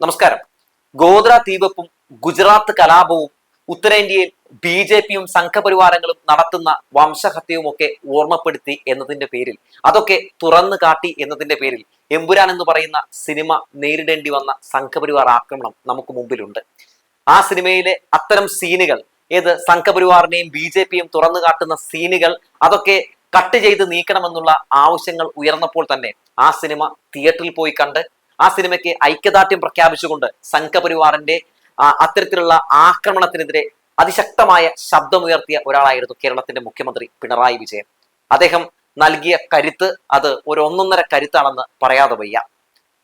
നമസ്കാരം. ഗോത്ര തീവപ്പും ഗുജറാത്ത് കലാപവും ഉത്തരേന്ത്യയിൽ ബി ജെ പിയും സംഘപരിവാരങ്ങളും നടത്തുന്ന വംശഹത്യയും ഒക്കെ ഓർമ്മപ്പെടുത്തി എന്നതിന്റെ പേരിൽ അതൊക്കെ തുറന്നു കാട്ടി എന്നതിന്റെ പേരിൽ എമ്പുരാൻ എന്ന് പറയുന്ന സിനിമ നേരിടേണ്ടി വന്ന സംഘപരിവാർ ആക്രമണം നമുക്ക് മുമ്പിലുണ്ട്. ആ സിനിമയിലെ അത്തരം സീനുകൾ ഏത് സംഘപരിവാറിനെയും ബി ജെ പിയും തുറന്നു കാട്ടുന്ന സീനുകൾ അതൊക്കെ കട്ട് ചെയ്ത് നീക്കണമെന്നുള്ള ആവശ്യങ്ങൾ ഉയർന്നപ്പോൾ തന്നെ ആ സിനിമ തിയേറ്ററിൽ പോയി കണ്ട് ആ സിനിമയ്ക്ക് ഐക്യദാർഢ്യം പ്രഖ്യാപിച്ചുകൊണ്ട് സംഘപരിവാറിന്റെ അത്തരത്തിലുള്ള ആക്രമണത്തിനെതിരെ അതിശക്തമായ ശബ്ദമുയർത്തിയ ഒരാളായിരുന്നു കേരളത്തിന്റെ മുഖ്യമന്ത്രി പിണറായി വിജയൻ. അദ്ദേഹം നൽകിയ കരുത്ത് അത് ഒരു ഒന്നൊന്നര കരുത്താണെന്ന് പറയാതെ വയ്യ.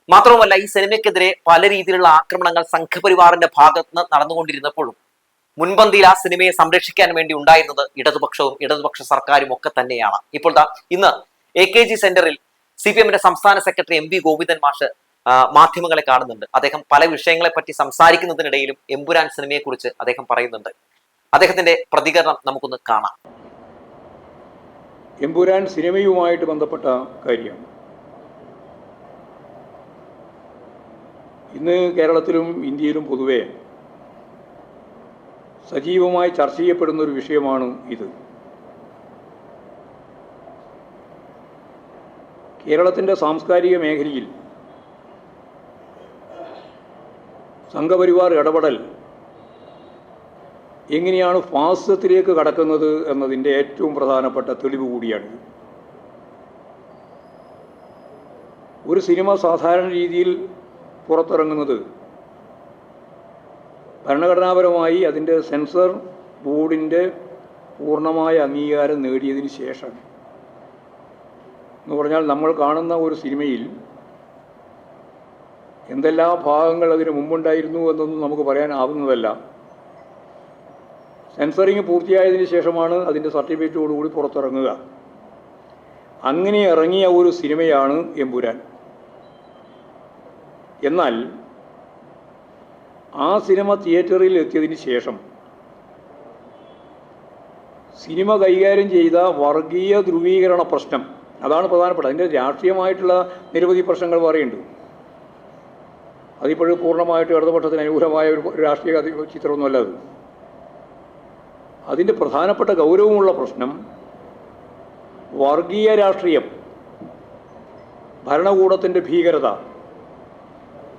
മാത്രവുമല്ല ഈ സിനിമയ്ക്കെതിരെ പല രീതിയിലുള്ള ആക്രമണങ്ങൾ സംഘപരിവാറിന്റെ ഭാഗത്ത് നിന്ന് നടന്നുകൊണ്ടിരുന്നപ്പോഴും മുൻപന്തിയിൽ ആ സിനിമയെ സംരക്ഷിക്കാൻ വേണ്ടി ഉണ്ടായിരുന്നത് ഇടതുപക്ഷവും ഇടതുപക്ഷ സർക്കാരും ഒക്കെ തന്നെയാണ്. ഇപ്പോൾ ഇന്ന് എ കെ ജി സെന്ററിൽ സി പി എമ്മിന്റെ സംസ്ഥാന സെക്രട്ടറി എം പി ഗോവിന്ദൻ മാഷ് മാധ്യമങ്ങളെ കാണുന്നുണ്ട്. അദ്ദേഹം പല വിഷയങ്ങളെ പറ്റി സംസാരിക്കുന്നതിനിടയിലും എമ്പുരാൻ സിനിമയെ കുറിച്ച് അദ്ദേഹം പറയുന്നുണ്ട്. അദ്ദേഹത്തിന്റെ പ്രതികരണം നമുക്കൊന്ന് കാണാം. എമ്പുരാൻ സിനിമയുമായിട്ട് ബന്ധപ്പെട്ട കാര്യം. ഇന്ന് കേരളത്തിലും ഇന്ത്യയിലും പൊതുവെ സജീവമായി ചർച്ച ചെയ്യപ്പെടുന്ന ഒരു വിഷയമാണ് ഇത്. കേരളത്തിന്റെ സാംസ്കാരിക മേഖലയിൽ സംഘപരിവാർ ഇടപെടൽ എങ്ങനെയാണ് ഫാസിസത്തിലേക്ക് കടക്കുന്നത് എന്നതിന്റെ ഏറ്റവും പ്രധാനപ്പെട്ട തെളിവ് കൂടിയാണിത് ഒരു സിനിമ സാധാരണ രീതിയിൽ പുറത്തിറങ്ങുന്നത് ഭരണഘടനാപരമായി അതിന്റെ സെൻസർ ബോർഡിന്റെ പൂർണമായ അംഗീകാരം നേടിയതിന് ശേഷം എന്ന് പറഞ്ഞാൽ നമ്മൾ കാണുന്ന ഒരു സിനിമയിൽ എന്തെല്ലാം ഭാഗങ്ങൾ അതിന് മുമ്പുണ്ടായിരുന്നു എന്നൊന്നും നമുക്ക് പറയാനാവുന്നതല്ല. സെൻസറിങ് പൂർത്തിയായതിനു ശേഷമാണ് അതിന്റെ സർട്ടിഫിക്കറ്റോടുകൂടി പുറത്തിറങ്ങുക. അങ്ങനെ ഇറങ്ങിയ ഒരു സിനിമയാണ് എമ്പുരാൻ. എന്നാൽ ആ സിനിമ തിയേറ്ററിൽ എത്തിയതിന് ശേഷം സിനിമ കൈകാര്യം ചെയ്ത വർഗീയ ധ്രുവീകരണ പ്രശ്നം അതാണ് പ്രധാനപ്പെട്ടത്. അതിന്റെ രാഷ്ട്രീയമായിട്ടുള്ള നിരവധി പ്രശ്നങ്ങൾ പറയുന്നുണ്ട്. അതിപ്പോഴും പൂർണമായിട്ട് ഇടതുപക്ഷത്തിന് അനുകൂലമായ ഒരു രാഷ്ട്രീയ ചിത്രമൊന്നുമല്ല അത്. അതിന്റെ പ്രധാനപ്പെട്ട ഗൗരവമുള്ള പ്രശ്നം വർഗീയ രാഷ്ട്രീയം ഭരണകൂടത്തിന്റെ ഭീകരത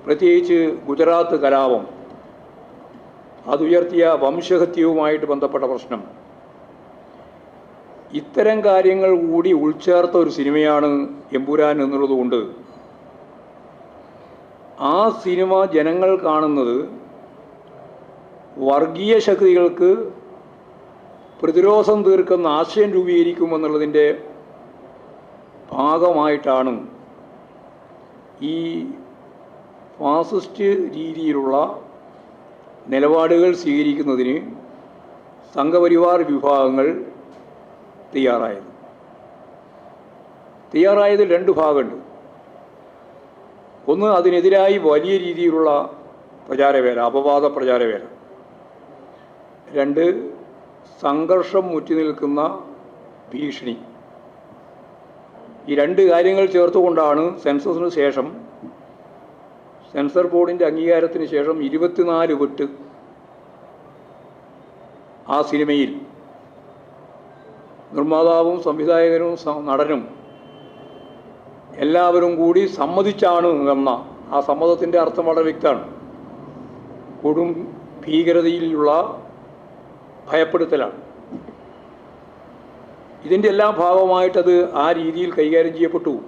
പ്രത്യേകിച്ച് ഗുജറാത്ത് കലാപം അതുയർത്തിയ വംശഹത്യവുമായിട്ട് ബന്ധപ്പെട്ട പ്രശ്നം. ഇത്തരം കാര്യങ്ങൾ കൂടി ഉൾച്ചേർത്ത ഒരു സിനിമയാണ് എമ്പുരാൻ എന്നുള്ളതുകൊണ്ട് ആ സിനിമ ജനങ്ങൾ കാണുന്നത് വർഗീയ ശക്തികൾക്ക് പ്രതിരോധം തീർക്കുന്ന ആശയം രൂപീകരിക്കുമെന്നുള്ളതിന്റെ ഭാഗമായിട്ടാണ് ഈ ഫാസിസ്റ്റ് രീതിയിലുള്ള നിലപാടുകൾ സ്വീകരിക്കുന്നതിന് സംഘപരിവാർ വിഭാഗങ്ങൾ തയ്യാറായത്. തയ്യാറായതിൽ രണ്ട് ഭാഗമുണ്ട്. ഒന്ന് അതിനെതിരായി വലിയ രീതിയിലുള്ള പ്രചാരവേല അപവാദ പ്രചാരവേല. രണ്ട് സംഘർഷം മുറ്റി നിൽക്കുന്ന ഭീഷണി. ഈ രണ്ട് കാര്യങ്ങൾ ചേർത്തുകൊണ്ടാണ് സെൻസസിന് ശേഷം സെൻസർ ബോർഡിന്റെ അംഗീകാരത്തിന് ശേഷം ഇരുപത്തിനാല് വിട്ട് ആ സിനിമയിൽ നിർമ്മാതാവും സംവിധായകനും നടനും എല്ലാവരും കൂടി സമ്മതിച്ചാണ് എന്ന ആ സമ്മതത്തിന്റെ അർത്ഥം വളരെ വ്യക്തമാണ്. കൊടും ഭീകരതയിലുള്ള ഭയപ്പെടുത്തലാണ്. ഇതിന്റെ എല്ലാ ഭാഗമായിട്ടത് ആ രീതിയിൽ കൈകാര്യം ചെയ്യപ്പെട്ടു.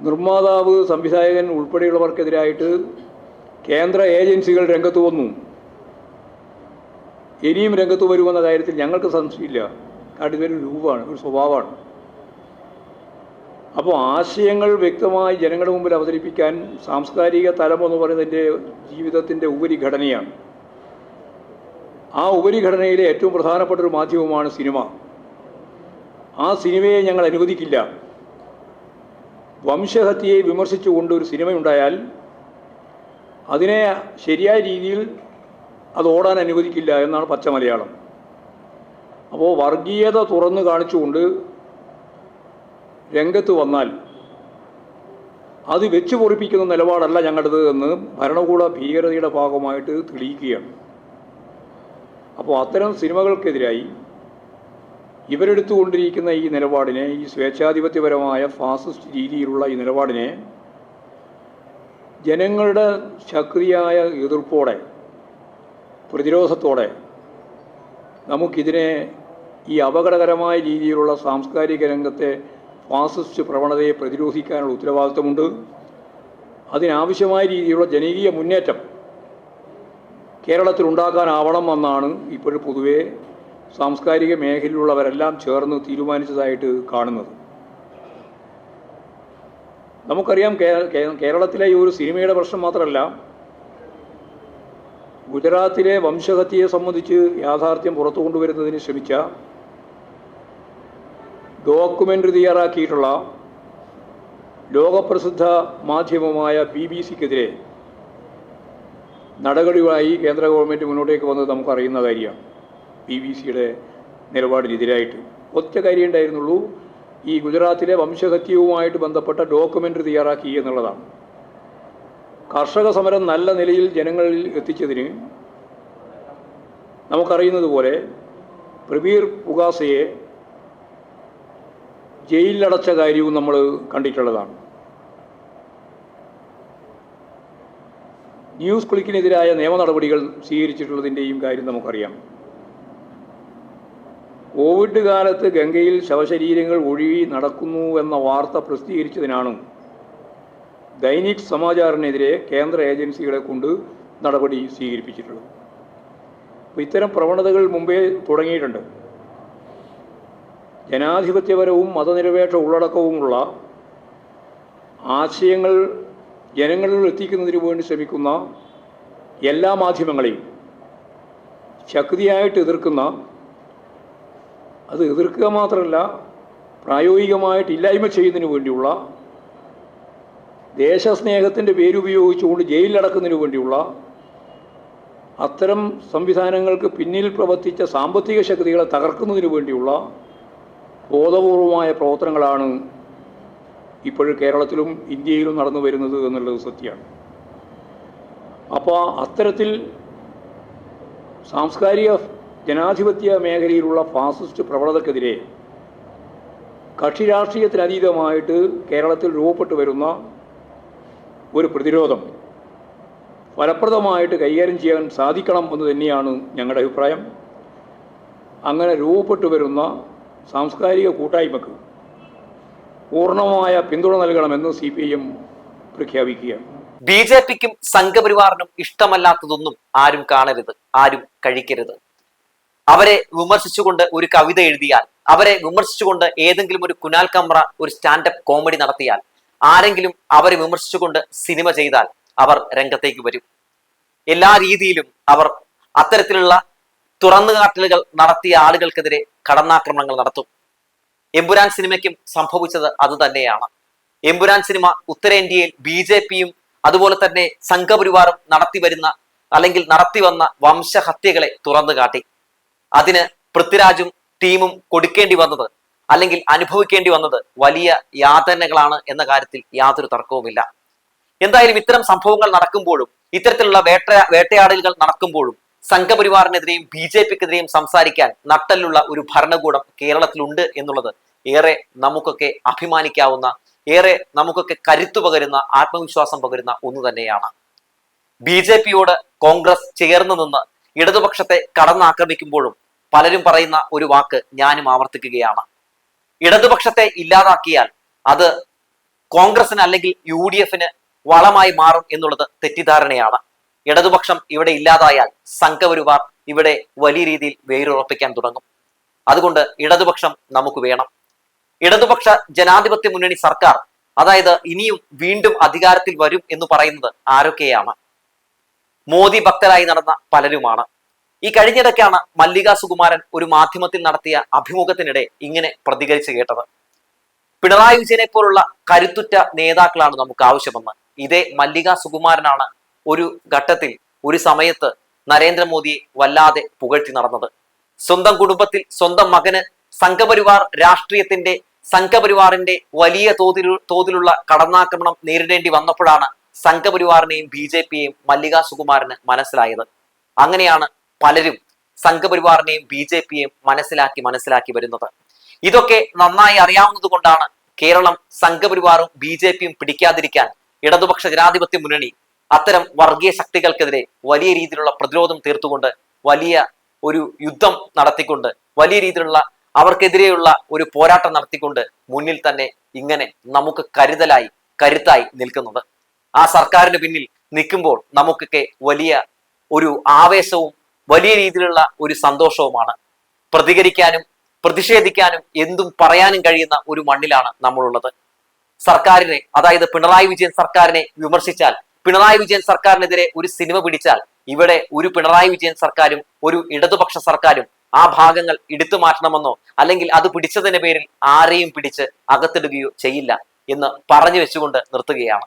നിർമ്മാതാവ് സംവിധായകൻ ഉൾപ്പെടെയുള്ളവർക്കെതിരായിട്ട് കേന്ദ്ര ഏജൻസികൾ രംഗത്ത് വന്നു. ഇനിയും രംഗത്ത് വരുമെന്ന കാര്യത്തിൽ ഞങ്ങൾക്ക് സംശയമില്ല. കാരണം ഇതൊരു രൂപമാണ് ഒരു സ്വഭാവമാണ്. അപ്പോൾ ആശയങ്ങൾ വ്യക്തമായി ജനങ്ങളുടെ മുമ്പിൽ അവതരിപ്പിക്കാൻ സാംസ്കാരിക തലം എന്ന് പറയുന്നതിന്റെ ജീവിതത്തിന്റെ ഉപരിഘടനയാണ്. ആ ഉപരിഘടനയിലെ ഏറ്റവും പ്രധാനപ്പെട്ട ഒരു മാധ്യമമാണ് സിനിമ. ആ സിനിമയെ ഞങ്ങൾ അനുവദിക്കില്ല. വംശഹത്യയെ വിമർശിച്ചുകൊണ്ട് ഒരു സിനിമയുണ്ടായാൽ അതിനെ ശരിയായ രീതിയിൽ അത് ഓടാൻ അനുവദിക്കില്ല എന്നാണ് പച്ച മലയാളം. അപ്പോൾ വർഗീയത തുറന്നു കാണിച്ചുകൊണ്ട് രംഗത്ത് വന്നാൽ അത് വെച്ച് പൊറിപ്പിക്കുന്ന നിലപാടല്ല ഞങ്ങളുടേത് എന്ന് ഭരണകൂട ഭീകരതയുടെ ഭാഗമായിട്ട് തെളിയിക്കുകയാണ്. അപ്പോൾ അത്തരം സിനിമകൾക്കെതിരായി ഇവരെടുത്തുകൊണ്ടിരിക്കുന്ന ഈ നിലപാടിനെ ഈ സ്വേച്ഛാധിപത്യപരമായ ഫാസിസ്റ്റ് രീതിയിലുള്ള ഈ നിലപാടിനെ ജനങ്ങളുടെ ശക്തിയായ എതിർപ്പോടെ പ്രതിരോധത്തോടെ നമുക്കിതിനെ ഈ അപകടകരമായ രീതിയിലുള്ള സാംസ്കാരിക രംഗത്തെ ഫാസിസ്റ്റ് പ്രവണതയെ പ്രതിരോധിക്കാനുള്ള ഉത്തരവാദിത്തമുണ്ട് അതിനാവശ്യമായ രീതിയിലുള്ള ജനകീയ മുന്നേറ്റം കേരളത്തിൽ ഉണ്ടാക്കാനാവണം എന്നാണ് ഇപ്പോഴും പൊതുവെ സാംസ്കാരിക മേഖലയിലുള്ളവരെല്ലാം ചേർന്ന് തീരുമാനിച്ചതായിട്ട് കാണുന്നത്. നമുക്കറിയാം കേരളത്തിലെ ഈ ഒരു സിനിമയുടെ പ്രശ്നം മാത്രമല്ല ഗുജറാത്തിലെ വംശഹത്യയെ സംബന്ധിച്ച് യാഥാർത്ഥ്യം പുറത്തു കൊണ്ടുവരുന്നതിന് ശ്രമിച്ച ഡോക്യുമെന്ററി തയ്യാറാക്കിയിട്ടുള്ള ലോകപ്രസിദ്ധ മാധ്യമമായ ബി ബി സിക്കെതിരെ നടപടിയുമായി കേന്ദ്ര ഗവൺമെന്റ് മുന്നോട്ടേക്ക് വന്നത് നമുക്കറിയുന്ന കാര്യമാണ്. ബി ബി സിയുടെ നിലപാടിനെതിരായിട്ട് ഒറ്റ കാര്യം ഉണ്ടായിരുന്നുള്ളൂ. ഈ ഗുജറാത്തിലെ വംശഹത്യവുമായിട്ട് ബന്ധപ്പെട്ട ഡോക്യുമെന്ററി തയ്യാറാക്കി എന്നുള്ളതാണ്. കർഷക സമരം നല്ല നിലയിൽ ജനങ്ങളിൽ എത്തിച്ചതിന് നമുക്കറിയുന്നത് പോലെ പ്രബീർ പുഗാസയെ ജയിലിലടച്ച കാര്യവും നമ്മൾ കണ്ടിട്ടുള്ളതാണ്. ന്യൂസ് ക്ലിക്കിനെതിരായ നിയമ നടപടികൾ സ്വീകരിച്ചിട്ടുള്ളതിന്റെയും കാര്യം നമുക്കറിയാം. കോവിഡ് കാലത്ത് ഗംഗയിൽ ശവശരീരങ്ങൾ ഒഴുകി നടക്കുന്നു എന്ന വാർത്ത പ്രസിദ്ധീകരിച്ചതിനാണ് ദൈനിക് സമാചാറിനെതിരെ കേന്ദ്ര ഏജൻസികളെ കൊണ്ട് നടപടി സ്വീകരിപ്പിച്ചിട്ടുള്ളത്. ഇത്തരം പ്രവണതകൾ മുമ്പേ തുടങ്ങിയിട്ടുണ്ട്. ജനാധിപത്യപരവും മതനിരപേക്ഷ ഉള്ളടക്കവുമുള്ള ആശയങ്ങൾ ജനങ്ങളിൽ എത്തിക്കുന്നതിന് വേണ്ടി ശ്രമിക്കുന്ന എല്ലാ മാധ്യമങ്ങളെയും ശക്തിയായിട്ട് എതിർക്കുന്ന അത് എതിർക്കുക മാത്രമല്ല പ്രായോഗികമായിട്ട് ഇല്ലായ്മ ചെയ്യുന്നതിന് വേണ്ടിയുള്ള ദേശസ്നേഹത്തിന്റെ പേരുപയോഗിച്ചുകൊണ്ട് ജയിലിലടക്കുന്നതിന് വേണ്ടിയുള്ള അത്തരം സംവിധാനങ്ങൾക്ക് പിന്നിൽ പ്രവർത്തിച്ച സാമ്പത്തിക ശക്തികളെ തകർക്കുന്നതിന് വേണ്ടിയുള്ള ബോധപൂർവമായ പ്രവർത്തനങ്ങളാണ് ഇപ്പോഴും കേരളത്തിലും ഇന്ത്യയിലും നടന്നു വരുന്നത് എന്നുള്ളത് സത്യമാണ്. അപ്പോൾ അത്തരത്തിൽ സാംസ്കാരിക ജനാധിപത്യ മേഖലയിലുള്ള ഫാസിസ്റ്റ് പ്രവണതക്കെതിരെ കക്ഷി രാഷ്ട്രീയത്തിനതീതമായിട്ട് കേരളത്തിൽ രൂപപ്പെട്ടു വരുന്ന ഒരു പ്രതിരോധം ഫലപ്രദമായിട്ട് കൈകാര്യം ചെയ്യാൻ സാധിക്കണം എന്ന് തന്നെയാണ് ഞങ്ങളുടെ അഭിപ്രായം. അങ്ങനെ രൂപപ്പെട്ടു വരുന്ന സാംസ്കാരിക കൂട്ടായ്മക്ക് പൂർണമായ പിന്തുണ നൽകണമെന്ന് സി പി ഐ എം പ്രഖ്യാപിക്കുകയാണ്. ബി ജെ പിക്കും സംഘപരിവാറിനും ഇഷ്ടമല്ലാത്തതൊന്നും ആരും കാണരുത് ആരും കഴിക്കരുത്. അവരെ വിമർശിച്ചുകൊണ്ട് ഒരു കവിത എഴുതിയാൽ അവരെ വിമർശിച്ചുകൊണ്ട് ഏതെങ്കിലും ഒരു കുനാൽ കമ്ര ഒരു സ്റ്റാൻഡപ്പ് കോമഡി നടത്തിയാൽ ആരെങ്കിലും അവരെ വിമർശിച്ചുകൊണ്ട് സിനിമ ചെയ്താൽ അവർ രംഗത്തേക്ക് വരും. എല്ലാ രീതിയിലും അവർ അത്തരത്തിലുള്ള തുറന്നുകാട്ടലുകൾ നടത്തിയ ആളുകൾക്കെതിരെ കടന്നാക്രമണങ്ങൾ നടത്തും. എമ്പുരാൻ സിനിമയ്ക്കും സംഭവിച്ചത് അത് തന്നെയാണ്. എമ്പുരാൻ സിനിമ ഉത്തരേന്ത്യയിൽ ബി ജെ പിയും അതുപോലെ തന്നെ സംഘപരിവാറും നടത്തി വരുന്ന അല്ലെങ്കിൽ നടത്തി വന്ന വംശഹത്യകളെ തുറന്നു കാട്ടി അതിന് പൃഥ്വിരാജും ടീമും കൊടുക്കേണ്ടി വന്നത് അല്ലെങ്കിൽ അനുഭവിക്കേണ്ടി വന്നത് വലിയ യാതനകളാണ് എന്ന കാര്യത്തിൽ യാതൊരു തർക്കവുമില്ല. എന്തായാലും ഇത്തരം സംഭവങ്ങൾ നടക്കുമ്പോഴും ഇത്തരത്തിലുള്ള വേട്ട വേട്ടയാടലുകൾ നടക്കുമ്പോഴും സംഘപരിവാറിനെതിരെയും ബി ജെ പിക്കെതിരെയും സംസാരിക്കാൻ നട്ടലുള്ള ഒരു ഭരണകൂടം കേരളത്തിലുണ്ട് എന്നുള്ളത് ഏറെ നമുക്കൊക്കെ അഭിമാനിക്കാവുന്ന ഏറെ നമുക്കൊക്കെ കരുത്തു പകരുന്ന ആത്മവിശ്വാസം പകരുന്ന ഒന്ന് തന്നെയാണ്. ബി ജെ പിയോട് കോൺഗ്രസ് ചേർന്ന് നിന്ന് ഇടതുപക്ഷത്തെ കടന്നാക്രമിക്കുമ്പോഴും പലരും പറയുന്ന ഒരു വാക്ക് ഞാനും ആവർത്തിക്കുകയാണ്. ഇടതുപക്ഷത്തെ ഇല്ലാതാക്കിയാൽ അത് കോൺഗ്രസിന് അല്ലെങ്കിൽ യു ഡി എഫിന് വളമായി മാറും എന്നുള്ളത് തെറ്റിദ്ധാരണയാണ്. ഇടതുപക്ഷം ഇവിടെ ഇല്ലാതായാൽ സംഘപരിവാർ ഇവിടെ വലിയ രീതിയിൽ വേരുറപ്പിക്കാൻ തുടങ്ങും. അതുകൊണ്ട് ഇടതുപക്ഷം നമുക്ക് വേണം. ഇടതുപക്ഷ ജനാധിപത്യ മുന്നണി സർക്കാർ അതായത് ഇനിയും വീണ്ടും അധികാരത്തിൽ വരും എന്ന് പറയുന്നത് ആരൊക്കെയാണ്? മോദി ഭക്തരായി നടന്ന പലരുമാണ്. ഈ കഴിഞ്ഞിടയ്ക്കാണ് മല്ലിക സുകുമാരൻ ഒരു മാധ്യമത്തിൽ നടത്തിയ അഭിമുഖത്തിനിടെ ഇങ്ങനെ പ്രതികരിച്ചു കേട്ടത്. പിണറായി വിജയനെ പോലുള്ള കരുത്തുറ്റ നേതാക്കളാണ് നമുക്ക് ആവശ്യമെന്ന്. ഇതേ മല്ലിക സുകുമാരനാണ് ഒരു ഘട്ടത്തിൽ ഒരു സമയത്ത് നരേന്ദ്രമോദിയെ വല്ലാതെ പുകഴ്ത്തി നടന്നത്. സ്വന്തം കുടുംബത്തിൽ സ്വന്തം മകന് സംഘപരിവാർ രാഷ്ട്രീയത്തിന്റെ സംഘപരിവാറിന്റെ വലിയ തോതിൽ തോതിലുള്ള കടന്നാക്രമണം നേരിടേണ്ടി വന്നപ്പോഴാണ് സംഘപരിവാറിനെയും ബി ജെ പിയെയും മല്ലിക സുകുമാരന് മനസ്സിലായത്. അങ്ങനെയാണ് പലരും സംഘപരിവാറിനെയും ബി ജെ പിയെയും മനസ്സിലാക്കി മനസ്സിലാക്കി വരുന്നത്. ഇതൊക്കെ നന്നായി അറിയാവുന്നത് കൊണ്ടാണ് കേരളം സംഘപരിവാറും ബി ജെ പിയും പിടിക്കാതിരിക്കാൻ ഇടതുപക്ഷ ജനാധിപത്യ മുന്നണി അത്തരം വർഗീയ ശക്തികൾക്കെതിരെ വലിയ രീതിയിലുള്ള പ്രതിരോധം തീർത്തുകൊണ്ട് വലിയ ഒരു യുദ്ധം നടത്തിക്കൊണ്ട് വലിയ രീതിയിലുള്ള അവർക്കെതിരെയുള്ള ഒരു പോരാട്ടം നടത്തിക്കൊണ്ട് മുന്നിൽ തന്നെ ഇങ്ങനെ നമുക്ക് കരുതലായി കരുത്തായി നിൽക്കുന്നത്. ആ സർക്കാരിന് പിന്നിൽ നിൽക്കുമ്പോൾ നമുക്കൊക്കെ വലിയ ഒരു ആവേശവും വലിയ രീതിയിലുള്ള ഒരു സന്തോഷവുമാണ്. പ്രതികരിക്കാനും പ്രതിഷേധിക്കാനും എന്തും പറയാനും കഴിയുന്ന ഒരു മണ്ണിലാണ് നമ്മളുള്ളത്. സർക്കാരിനെ അതായത് പിണറായി വിജയൻ സർക്കാരിനെ വിമർശിച്ചാൽ പിണറായി വിജയൻ സർക്കാരിനെതിരെ ഒരു സിനിമ പിടിച്ചാൽ ഇവിടെ ഒരു പിണറായി വിജയൻ സർക്കാരും ഒരു ഇടതുപക്ഷ സർക്കാരും ആ ഭാഗങ്ങൾ എടുത്തു മാറ്റണമെന്നോ അല്ലെങ്കിൽ അത് പിടിച്ചതിന്റെ പേരിൽ ആരെയും പിടിച്ച് അകത്തിടുകയോ ചെയ്യില്ല എന്ന് പറഞ്ഞു വെച്ചുകൊണ്ട് നിർത്തുകയാണ്.